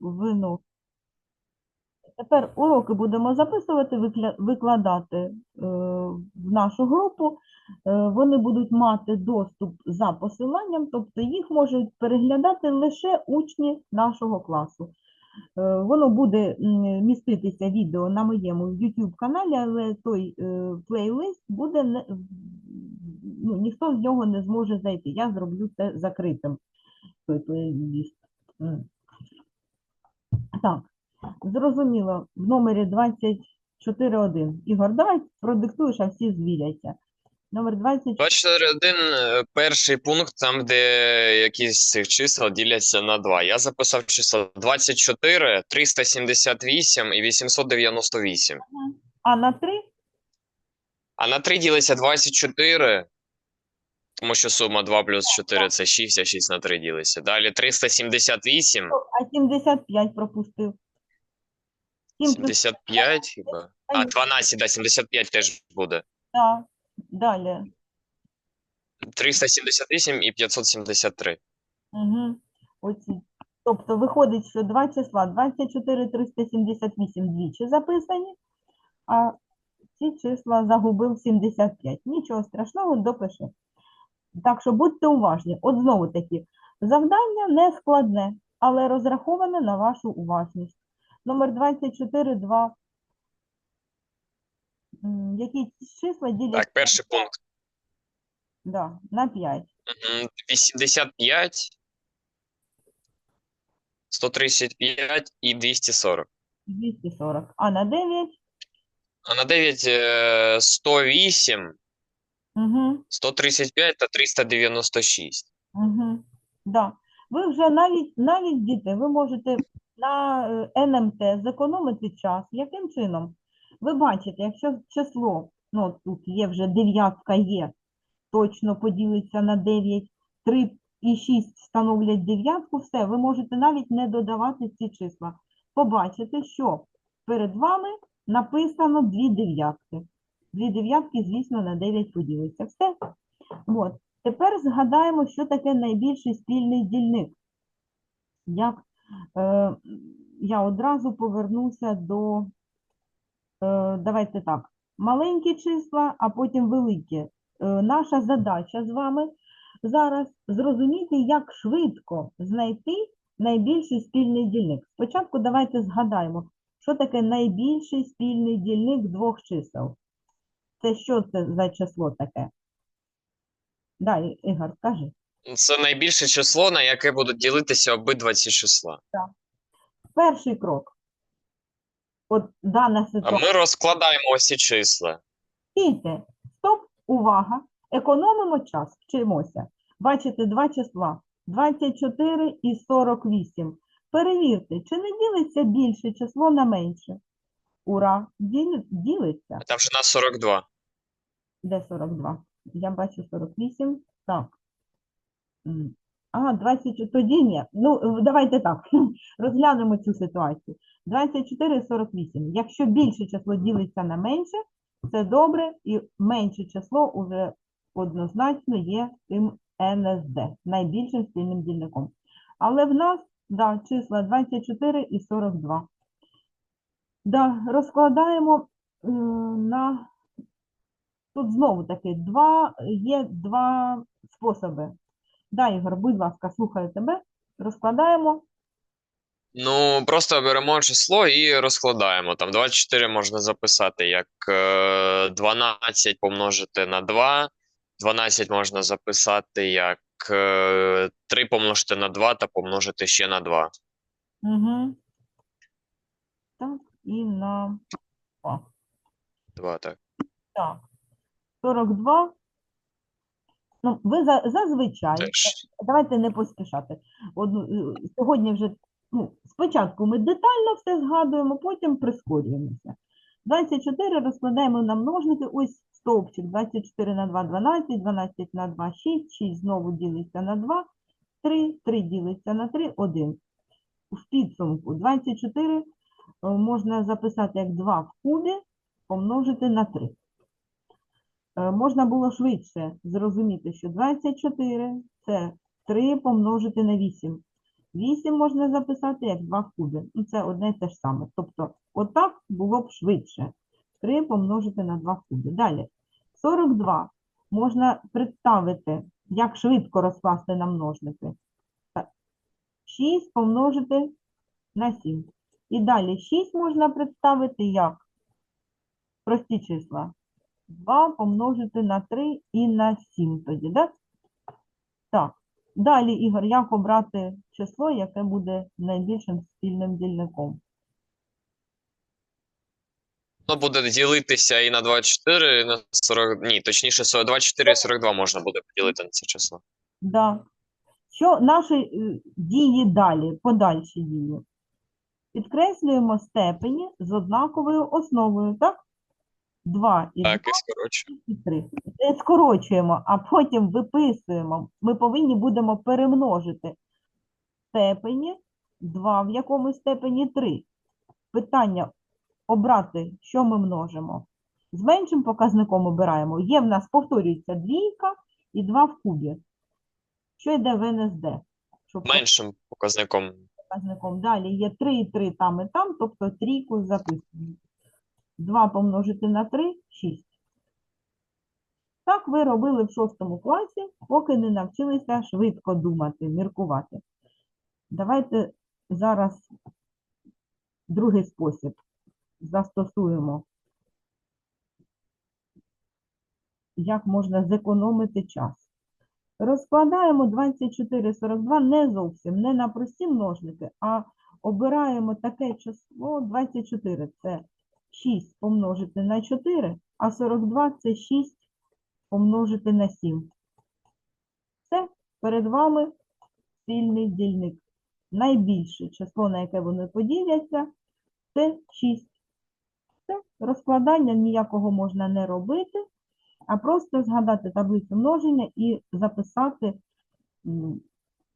вино. Тепер уроки будемо записувати, викладати е, в нашу групу. Е, Вони будуть мати доступ за посиланням, тобто їх можуть переглядати лише учні нашого класу. Е, Воно буде міститися відео на моєму YouTube каналі, але той плейлист буде ну, ніхто з нього не зможе зайти. Я зроблю це закритим. Той плейлист. Так, зрозуміло, в номері 24.1. Ігор, давай продиктуєш, а всі звіряться. Номер 24. 24.1, е, перший пункт, там, де якісь з цих чисел діляться на 2. Я записав числа 24, 378 і 898. А на 3? А на 3 ділиться 24, тому що сума 2 плюс 4 це 6, а 6 на 3 ділиться. Далі 378, А 75 пропустив. 7 плюс 75 хіба? А, 12, да, 75 теж буде. да. Далі. 378 і 573. Угу. Оці. Тобто виходить, що два числа 24, 378 двічі записані, а ці числа загубив 75. Нічого страшного, допиши. Так що будьте уважні. От знову таки, завдання не складне, але розраховане на вашу уважність. Номер 24, 2. Які числа діляться Так, перший пункт. да, на 5? 85, 135 і 240. 240. А на 9? А на 9 е, 108, Угу. 135 та 396. Угу. Да. Ви вже навіть, навіть діти, ви можете на е, НМТ зекономити час. Яким чином? Ви бачите, якщо число, ну от тут є вже дев'ятка є, точно поділиться на 9, 3 і 6 становлять дев'ятку, все, ви можете навіть не додавати ці числа. Побачите, що перед вами написано дві дев'ятки. Дві дев'ятки, звісно, на 9 поділиться. Все. От. Тепер згадаємо, що таке найбільший спільний дільник. Як, е, я одразу повернуся до, е, давайте так, маленькі числа, а потім великі. Е, наша задача з вами зараз зрозуміти, як швидко знайти найбільший спільний дільник. Спочатку давайте згадаємо, що таке найбільший спільний дільник двох чисел. Це що це за число таке? Да, І- Ігор, скажи. Це найбільше число, на яке будуть ділитися обидва ці числа. Перший крок. От дана А ситуація. ми розкладаємо ось ці числа. Стійте. Стоп, увага. Економимо час, вчимося. Бачите, два числа. 24 і 48. Перевірте, чи не ділиться більше число на менше? Ура! Діли- Ділиться. А Там же на 42. Де 42? Я бачу 48. Так. А, 20, тоді ні. Ну, давайте так, розглянемо цю ситуацію. 24 і 48. Якщо більше число ділиться на менше, це добре, і менше число уже однозначно є тим НСД, найбільшим спільним дільником. Але в нас, да, числа 24 і 42. Да, розкладаємо е, на Тут знову таки два, є два способи. Да, Ігор, будь ласка, слухаю тебе. Розкладаємо. Ну, просто беремо число і розкладаємо. Там 24 можна записати як е, 12 помножити на 2. 12 можна записати як е, 3 помножити на 2 та помножити ще на 2. Угу. Так, і на О, 2 так. так. 42. Ну, ви за, зазвичай, Теж. давайте не поспішати. Одну, е, сьогодні вже, ну, спочатку ми детально все згадуємо, потім прискорюємося. 24 розкладаємо на множники, ось стовпчик, 24 на 2 – 12, 12 на 2 – 6, 6 знову ділиться на 2, 3, 3 ділиться на 3, 1. В підсумку 24 е, можна записати як 2 в кубі помножити на 3. Е, Можна було швидше зрозуміти, що 24 – це 3 помножити на 8. 8 можна записати як 2 в кубі. Ну, це одне і те ж саме. Тобто, отак було б швидше. 3 помножити на 2 в кубі. Далі. 42 можна представити, як швидко розкласти на множники. 6 помножити на 7. І далі 6 можна представити як прості числа. 2 помножити на 3 і на 7 тоді, так? Так. Далі, Ігор, як обрати число, яке буде найбільшим спільним дільником? Ну, буде ділитися і на 24, і на 40. Ні, точніше, 24 і 42 можна буде поділити на це число. Да. Що наші е, дії далі, подальші дії? Підкреслюємо степені з однаковою основою, так? 2 і 2 Так, і скорочую. і 3. Не скорочуємо, а потім виписуємо. Ми повинні будемо перемножити степені 2, в якомусь степені 3. Питання обрати, що ми множимо. З меншим показником обираємо. Є в нас, повторюється, двійка і 2 в кубі. Що йде в НСД? Щоб Меншим показником. показником. Далі є 3 і 3 там і там, тобто трійку записуємо. 2 помножити на 3 – 6. Так ви робили в шостому класі, поки не навчилися швидко думати, міркувати. Давайте зараз другий спосіб застосуємо. Як можна зекономити час. Розкладаємо 24,42 не зовсім, не на прості множники, а обираємо таке число 24. Це 6 помножити на 4, а 42 – це 6 помножити на 7. Все, перед вами спільний дільник. Найбільше число, на яке вони поділяться, це 6. Все, розкладання ніякого можна не робити, а просто згадати таблицю множення і записати,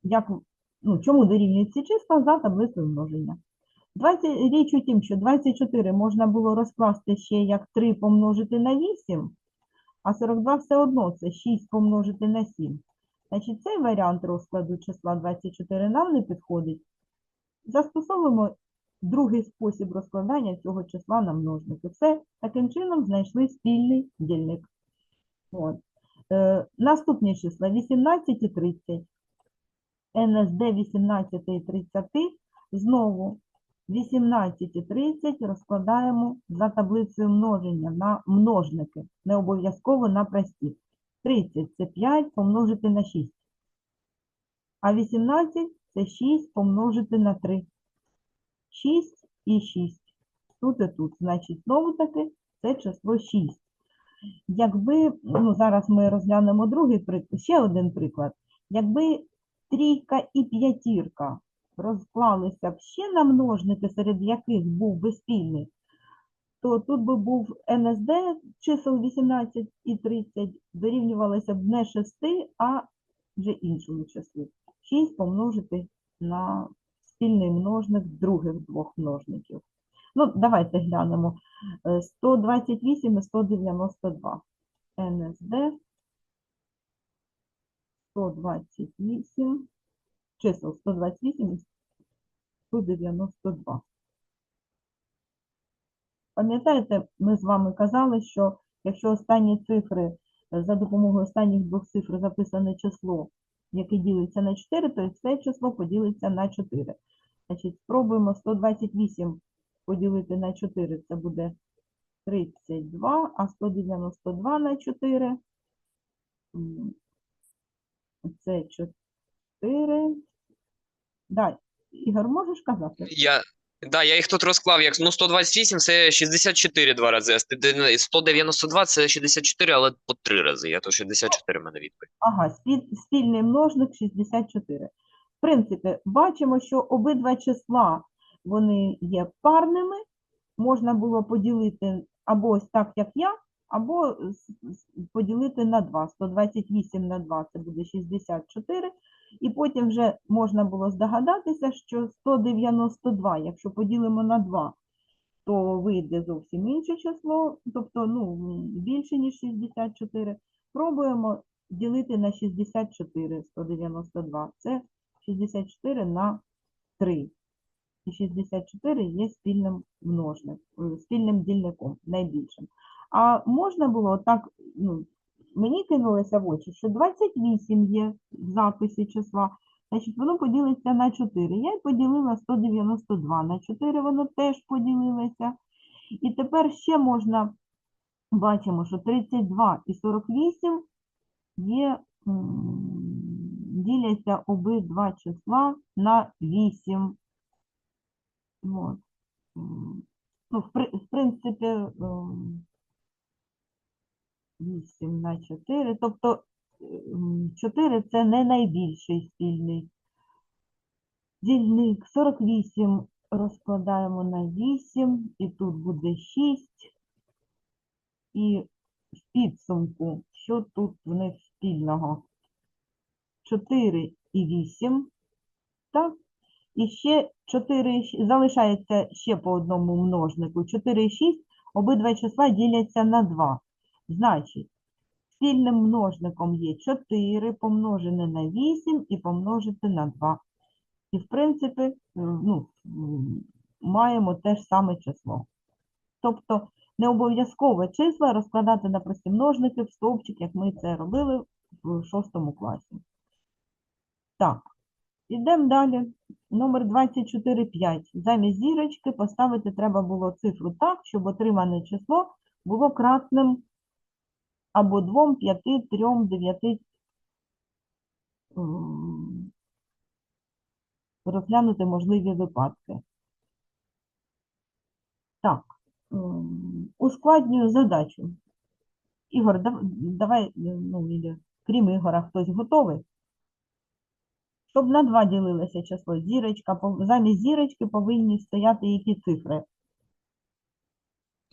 як, ну, чому дорівнюють ці числа за таблицею множення. 20, річ у тім, що 24 можна було розкласти ще як 3 помножити на 8, а 42 все одно це 6 помножити на 7. Значить, цей варіант розкладу числа 24 нам не підходить. Застосовуємо другий спосіб розкладання цього числа на множники. Все, таким чином знайшли спільний дільник. От. Е, наступні числа 18 і 30. НСД 18 і 30. Знову 18 і 30 розкладаємо за таблицею множення на множники, не обов'язково на прості. 30 – це 5 помножити на 6. А 18 – це 6 помножити на 3. 6 і 6. Тут і тут. Значить, знову таки, це число 6. Якби, ну, зараз ми розглянемо другий приклад, ще один приклад. Якби трійка і п'ятірка розклалися б ще на множники, серед яких був би спільний, то тут би був НСД чисел 18 і 30 дорівнювалося б не 6, а вже іншому числу. 6 помножити на спільний множник других двох множників. Ну, давайте глянемо. Е, 128 і 192. НСД 128, чисел 128 і 192. Пам'ятаєте, ми з вами казали, що якщо останні цифри, е, за допомогою останніх двох цифр записане число, яке ділиться на 4, то це число поділиться на 4. Значить, спробуємо 128 поділити на 4, це буде 32, а 192 на 4, це 4. Далі. Ігор, можеш казати? Я, да, я їх тут розклав як ну 128 це 64 два рази, а 192 це 64, але по три рази. Я то 64 в мене відповідь. Ага, спіль- спільний множник 64. В принципі, бачимо, що обидва числа, вони є парними. Можна було поділити або ось так, як я, або поділити на 2. 128 на 2 – це буде 64. І потім вже можна було здогадатися, що 192, якщо поділимо на 2, то вийде зовсім інше число, тобто ну, більше, ніж 64. Пробуємо ділити на 64, 192. Це 64 на 3. І 64 є спільним множник, спільним дільником, найбільшим. А можна було так, ну, мені кинулося в очі, що 28 є в записі числа, значить воно поділиться на 4. Я й поділила 192 на 4, воно теж поділилося. І тепер ще можна, бачимо, що 32 і 48 є, діляться обидва числа на 8. От. Ну, в, в принципі, ем, 8 на 4, тобто ем, 4 це не найбільший спільний дільник. 48 розкладаємо на 8, і тут буде 6. І в підсумку, що тут в них спільного? 4 і 8, так? І ще 4, залишається ще по одному множнику. 4 і 6, обидва числа діляться на 2. Значить, спільним множником є 4 помножене на 8 і помножити на 2. І, в принципі, е, ну, маємо те ж саме число. Тобто не обов'язково числа розкладати на прості множники в стовпчик, як ми це робили в 6 класі. Так, ідемо далі. Номер 24,5. Замість зірочки поставити треба було цифру так, щоб отримане число було кратним або 2, 5, 3, 9. Розглянути можливі випадки. Так, ускладнюю задачу. Ігор, давай, ну, крім Ігора, хтось готовий? Щоб на 2 ділилося число зірочка, замість зірочки повинні стояти які цифри?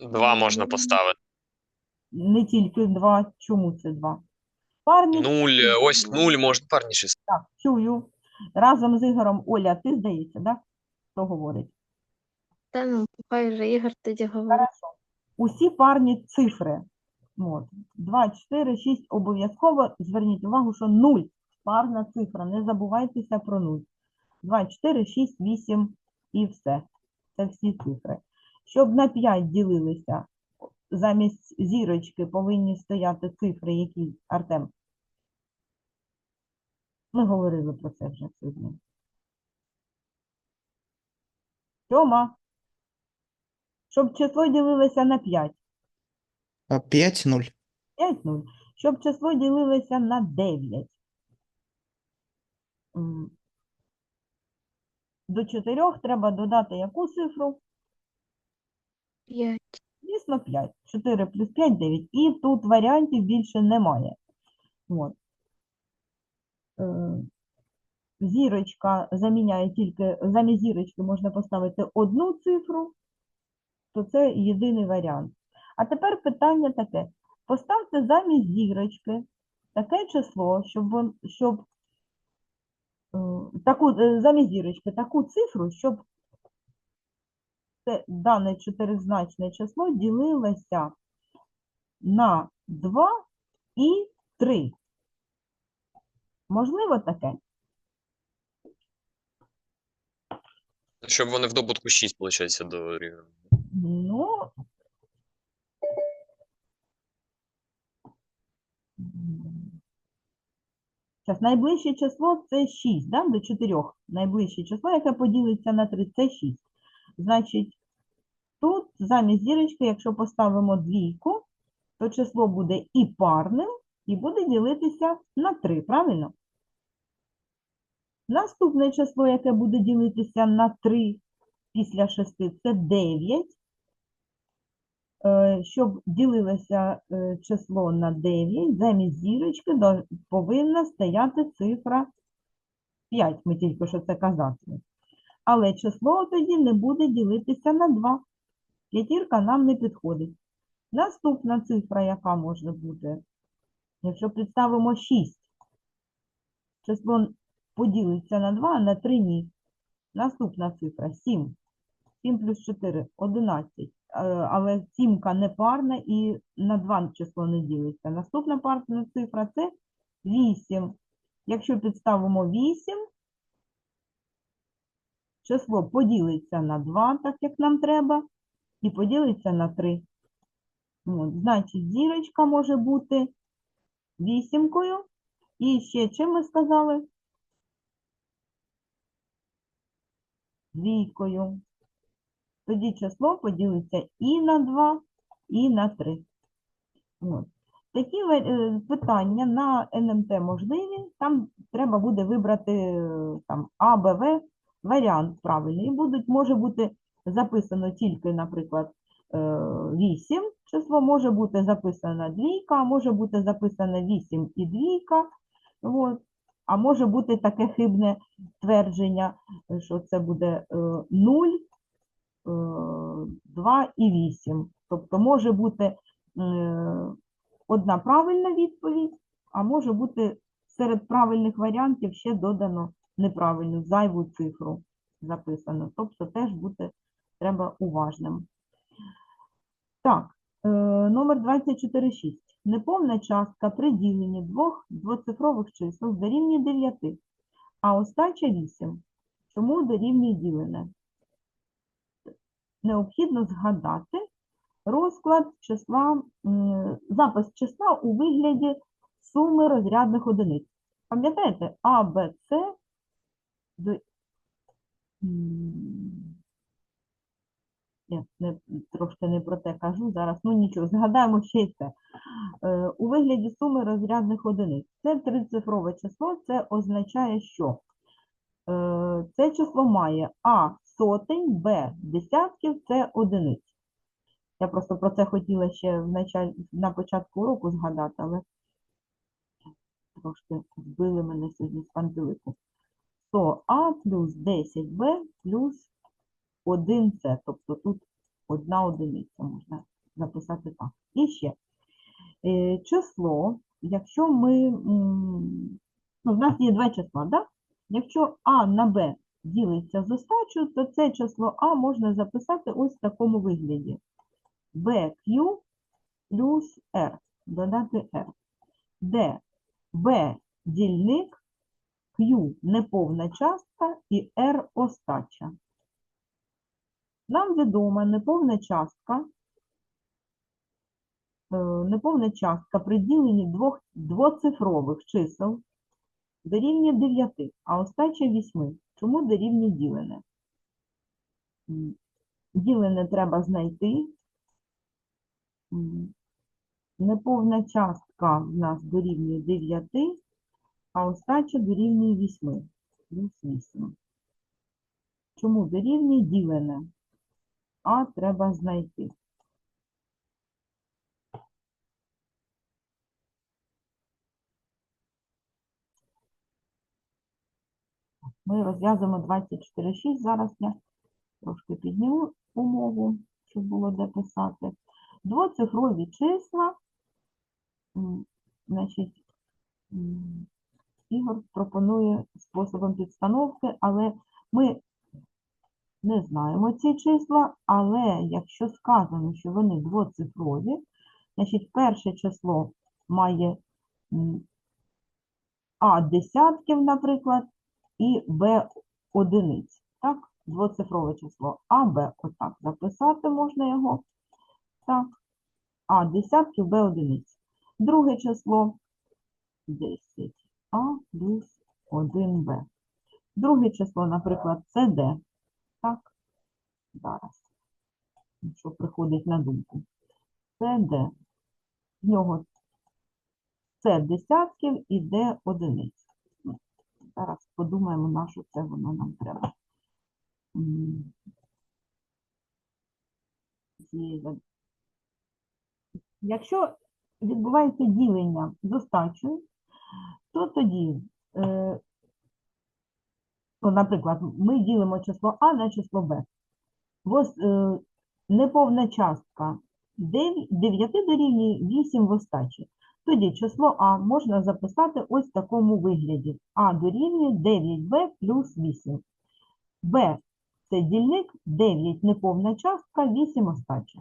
2 можна поставити. Не тільки 2, чому це 2? Парні 0, ось 0 можна парніше. Так, чую. Разом з Ігорем Оля, ти здається, да? Хто говорить? Та ну, хай же Ігор тоді говорить. Хорошо. Усі парні цифри. От. 2, 4, 6 обов'язково. Зверніть увагу, що 0 парна цифра. Не забувайтеся про 0. 2, 4, 6, 8 і все. Це всі цифри. Щоб на 5 ділилися, замість зірочки повинні стояти цифри, які, Артем? Ми говорили про це вже сьогодні. Тьома. Щоб число ділилося на 5. А 5 0. 5 0. Щоб число ділилося на 9. До 4 треба додати яку цифру? П'ять. Звісно, 5. 4 плюс 5 – 9. І тут варіантів більше немає. От. Е, Зірочка заміняє тільки, замість зірочки можна поставити одну цифру, то це єдиний варіант. А тепер питання таке. Поставте замість зірочки таке число, щоб, щоб е, таку, е, замість зірочки таку цифру, щоб дане чотиризначне число ділилося на 2 і 3. Можливо таке? Щоб вони в добутку 6, виходить, до рівня. Ну. Зараз найближче число це 6, да? до 4. Найближче число, яке поділиться на 3, це 6. Значить, тут замість зірочки, якщо поставимо двійку, то число буде і парним, і буде ділитися на 3, правильно? Наступне число, яке буде ділитися на 3 після 6, це 9. Е, Щоб ділилося е, число на 9, замість зірочки повинна стояти цифра 5. Ми тільки що це казали. Але число тоді не буде ділитися на 2. П'ятірка нам не підходить. Наступна цифра, яка може бути? Якщо представимо 6, число поділиться на 2, а на 3 ні. Наступна цифра 7. 7 плюс 4 – 11. Е, Але сімка не парна і на 2 число не ділиться. Наступна парна цифра – це 8. Якщо підставимо 8, число поділиться на 2, так як нам треба, і поділиться на 3. От, значить, зірочка може бути вісімкою. І ще чим ми сказали? Двійкою. Тоді число поділиться і на 2, і на 3. От. Такі е, питання на НМТ можливі. Там треба буде вибрати е, там, А, Б, В варіант правильний. Будуть, може бути записано тільки, наприклад, 8 число, може бути записана двійка, може бути записано 8 і двійка. От. А може бути таке хибне твердження, е, що це буде 0, 2 і 8. Тобто може бути е, одна правильна відповідь, а може бути серед правильних варіантів ще додано неправильну зайву цифру записано. Тобто теж бути треба уважним. Так, е, номер 24.6. Неповна частка при діленні двох двоцифрових чисел дорівнює 9, а остача 8. Чому дорівнює ділене? Необхідно згадати розклад числа, запис числа у вигляді суми розрядних одиниць. Пам'ятаєте, А, Б, С м, Ні, не, трошки не про те кажу зараз, ну нічого, згадаємо ще це. Е, у вигляді суми розрядних одиниць. Це трицифрове число, це означає, що е, це число має А сотень, Б десятків, С одиниць. Я просто про це хотіла ще в началь... на початку уроку згадати, але трошки збили мене сьогодні з пантелику. 100А плюс 10Б плюс 1С. Тобто тут одна одиниця можна записати так. І ще е, число, якщо ми, ну, в нас є два числа, да? Якщо А на Б ділиться з остачею, то це число А можна записати ось в такому вигляді. BQ плюс R, додати R, де B дільник, Q неповна частка і R остача. Нам відома неповна частка, е, неповна частка при діленні двох двоцифрових чисел дорівнює 9, а остача 8. Чому дорівнює ділене? Ділене треба знайти. Неповна частка в нас дорівнює 9, а остача дорівнює 8. Плюс 8. Чому дорівнює ділене? А треба знайти. Ми розв'язуємо 24,6. Зараз я трошки підніму умову, щоб було де писати. Двоцифрові числа. Значить, Ігор пропонує способом підстановки, але ми не знаємо ці числа, але якщо сказано, що вони двоцифрові, значить перше число має А десятків, наприклад, і Б одиниць. Так, двоцифрове число А, Б, отак записати можна його. Так, А десятків, Б одиниць. Друге число 10А плюс 1Б. Друге число, наприклад, це Д. Так, зараз. Що приходить на думку. Це Д. В нього С десятків і Д одиниць. Ну, Зараз подумаємо, на що це воно нам треба. Якщо відбувається ділення з остачею, то тоді, е, наприклад, ми ділимо число А на число Б. Ось е, неповна частка 9 дорівнює 8 в остачі. Тоді число А можна записати ось в такому вигляді. А дорівнює 9b плюс 8. Б – це дільник, 9 – неповна частка, 8 – остача.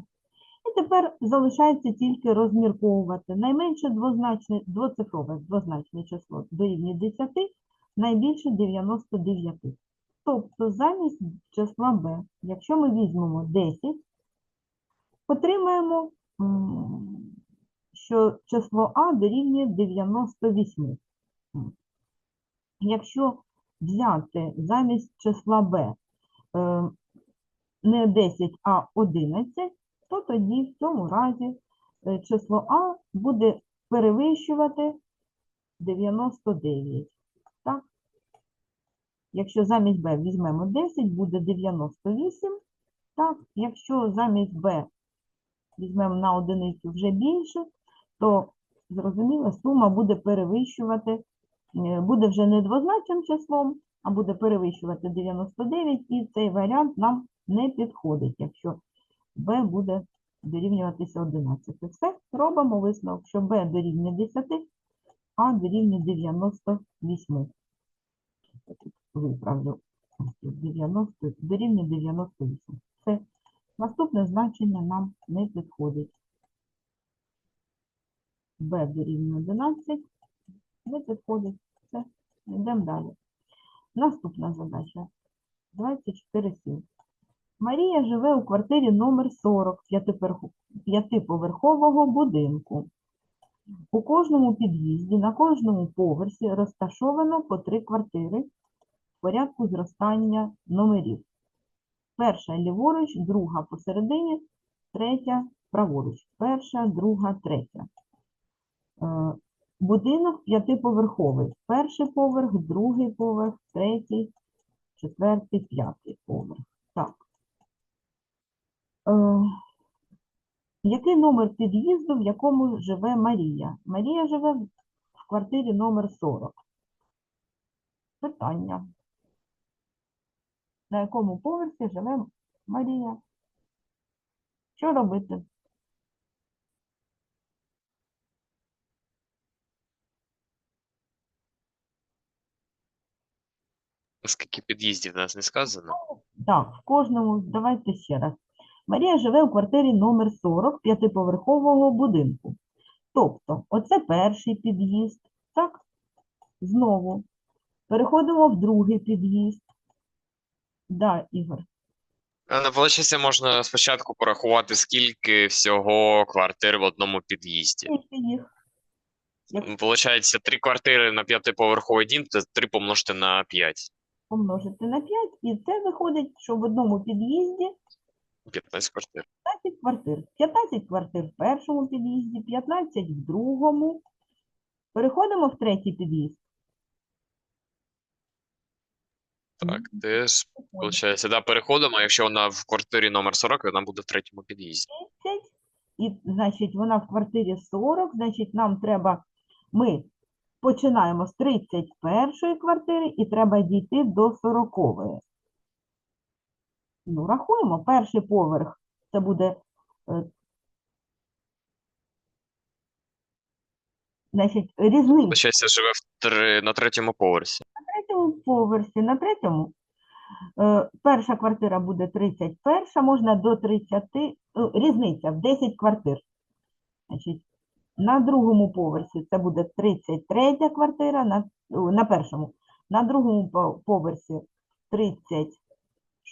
І тепер залишається тільки розмірковувати. Найменше двозначне, двоцифрове двозначне число дорівнює 10, найбільше 99. Тобто замість числа b, якщо ми візьмемо 10, отримаємо, що число а дорівнює 98. Якщо взяти замість числа b е, не 10, а 11, то тоді в цьому разі е, число а буде перевищувати 99. Так? Якщо замість b візьмемо 10, буде 98. Так? Якщо замість b візьмемо на одиницю вже більше, то зрозуміло, сума буде перевищувати, е, буде вже не двозначним числом, а буде перевищувати 99, і цей варіант нам не підходить, якщо b буде дорівнюватися 11. Все, робимо висновок, що b дорівнює 10, а дорівнює 98. Я тут Виправлю. 90, дорівнює 98. Все. Наступне значення нам не підходить. b дорівнює 11. Не підходить. Все. Йдемо далі. Наступна задача. 24.7. Марія живе у квартирі номер 40 п'ятиперху- п'ятиповерхового будинку. У кожному під'їзді, на кожному поверсі розташовано по три квартири в порядку зростання номерів. Перша ліворуч, друга посередині, третя праворуч. Перша, друга, третя. Е, Будинок п'ятиповерховий. Перший поверх, другий поверх, третій, четвертий, п'ятий поверх. Так. Е, який номер під'їзду, в якому живе Марія? Марія живе в квартирі номер 40. Питання. На якому поверсі живе Марія? Що робити? Скільки під'їздів в нас не сказано? Так, в кожному, давайте ще раз. Марія живе у квартирі номер 40 п'ятиповерхового будинку. Тобто, оце перший під'їзд, так? Знову. Переходимо в другий під'їзд. Да, Ігор. Виходить, можна спочатку порахувати, скільки всього квартир в одному під'їзді. Скільки їх? Получається, три квартири на п'ятиповерховий дім, це три помножити на 5. Помножити на 5, і це виходить, що в одному під'їзді 15 квартир. 15 квартир. 15 квартир в першому під'їзді, 15 в другому. Переходимо в третій під'їзд. Так, теж, виходить, да, переходимо, а якщо вона в квартирі номер 40, вона буде в третьому під'їзді. 30, і, значить, вона в квартирі 40, значить, нам треба, ми починаємо з 31 квартири і треба дійти до 40. Ну, рахуємо перший поверх. Це буде е, значить, різниця. Получається, живе в три, на третьому поверсі. На третьому поверсі, на третьому. Е, перша квартира буде 31, можна до 30, е, різниця в 10 квартир. Значить, На другому поверсі це буде 33 квартира, на на першому, на другому поверсі 30.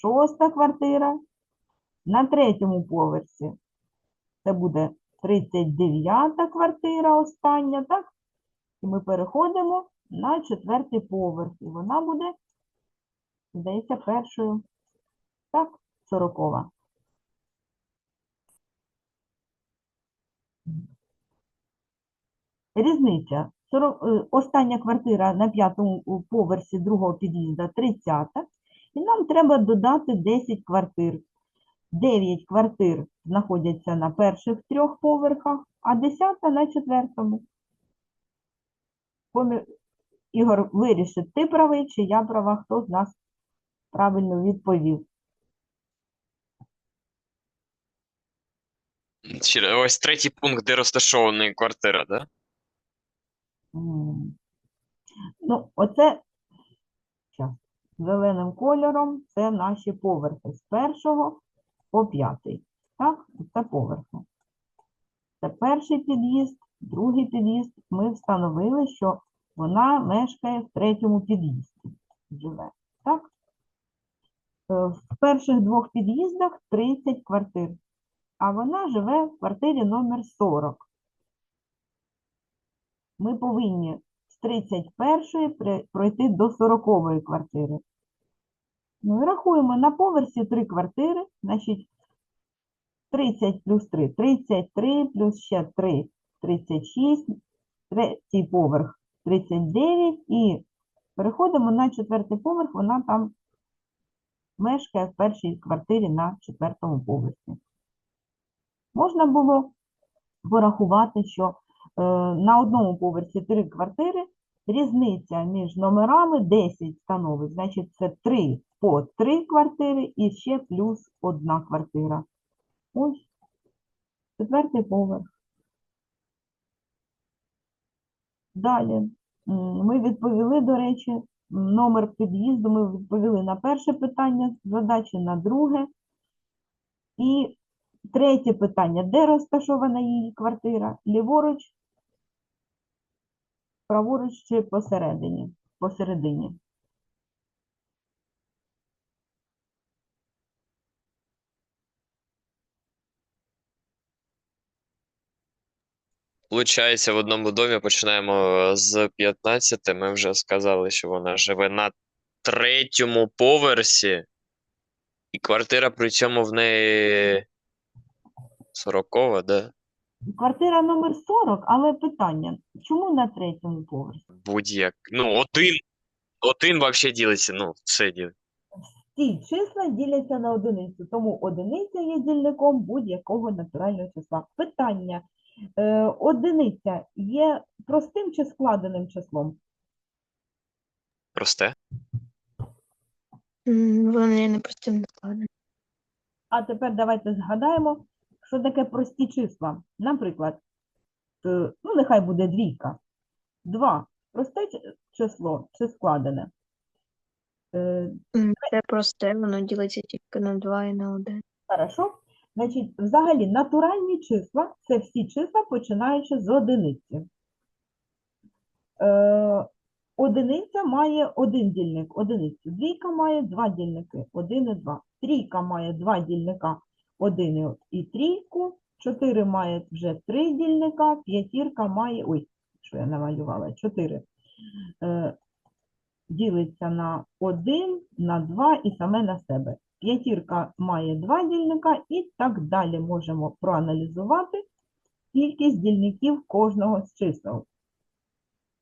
Шоста квартира на третьому поверсі. Це буде 39-та квартира, остання, так? І ми переходимо на четвертий поверх. І вона буде, здається, першою. Так, 40. Різниця. Е, остання квартира на п'ятому поверсі другого під'їзда 30. І нам треба додати 10 квартир. 9 квартир знаходяться на перших трьох поверхах, а 10 на четвертому. Ігор вирішить, ти правий чи я права, хто з нас правильно відповів. Ось третій пункт, де розташована квартира, да? Ну, оце зеленим кольором це наші поверхи з першого по п'ятий. Так, це поверхи. Це перший під'їзд, другий під'їзд. Ми встановили, що вона мешкає в третьому під'їзді. Живе. Так? в перших двох під'їздах 30 квартир, а вона живе в квартирі номер 40. Ми повинні з 31-ї пройти до 40-ї квартири. Ну і рахуємо на поверсі 3 квартири, значить 30 плюс 3, 33 плюс ще 3, 36, третій поверх 39 і переходимо на четвертий поверх, вона там мешкає в першій квартирі на четвертому поверсі. Можна було порахувати, що е, на одному поверсі три квартири, різниця між номерами 10 становить, значить це 3 по 3 квартири і ще плюс одна квартира. Ось четвертий поверх. Далі ми відповіли, до речі, номер під'їзду, ми відповіли на перше питання задачі, на друге. І третє питання, де розташована її квартира? Ліворуч, праворуч чи посередині? Посередині. Получається, в одному домі починаємо е, з 15. Ми вже сказали, що вона живе на третьому поверсі, і квартира при цьому в неї 40, да? Квартира номер 40, але питання, чому на третьому поверсі? Будь-як. Ну, один. Один взагалі ділиться, ну, все ділить. Ці числа діляться на одиницю, тому одиниця є дільником будь-якого натурального числа. Питання. Е, одиниця є простим чи складеним числом? Просте. М, Вони не простим не складені. А тепер давайте згадаємо, що таке прості числа. Наприклад, е, ну нехай буде двійка. Два. Просте число чи складене? Е, Це просте, воно ділиться тільки на 2 і на 1. Хорошо. Значить, взагалі натуральні числа це всі числа, починаючи з одиниці. Е, одиниця має один дільник, одиницю. Двійка має два дільники, один і два. Трійка має два дільника, один і- трійку. Чотири має вже три дільника, п'ятірка має, ой, що я намалювала, чотири. Е, ділиться на один, на два і саме на себе. П'ятірка має два дільника і так далі можемо проаналізувати кількість дільників кожного з чисел.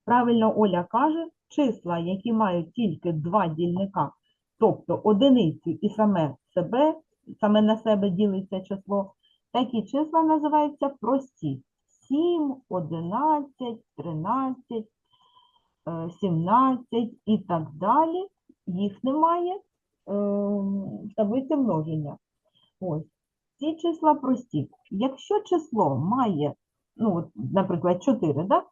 Правильно Оля каже, числа, які мають тільки два дільника, тобто одиницю і саме себе, саме на себе ділиться число, такі числа називаються прості. 7, 11, 13, е, 17 і так далі. Їх немає е, в таблиці множення. Ось. Ці числа прості. Якщо число має, ну, наприклад, 4, да?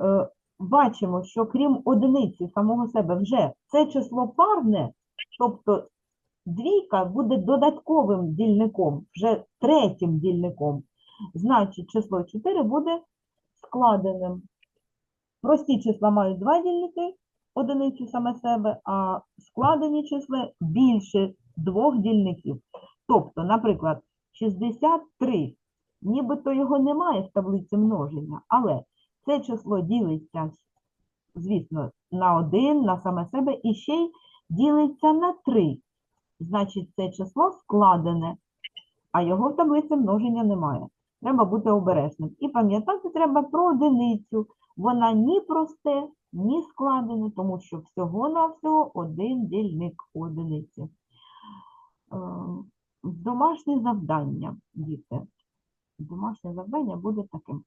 е, бачимо, що крім одиниці самого себе вже це число парне, тобто двійка буде додатковим дільником, вже третім дільником. Значить, число 4 буде складеним. Прості числа мають два дільники, одиницю саме себе, а складені числа більше двох дільників. Тобто, наприклад, 63, нібито його немає в таблиці множення, але це число ділиться, звісно, на 1, на саме себе, і ще й ділиться на 3. Значить, це число складене, а його в таблиці множення немає. Треба бути обережним. І пам'ятати треба про одиницю. Вона ні просте, ні складені, тому що всього-навсього один дільник у одиниці. Е, Домашнє завдання, діти. Домашнє завдання буде таким.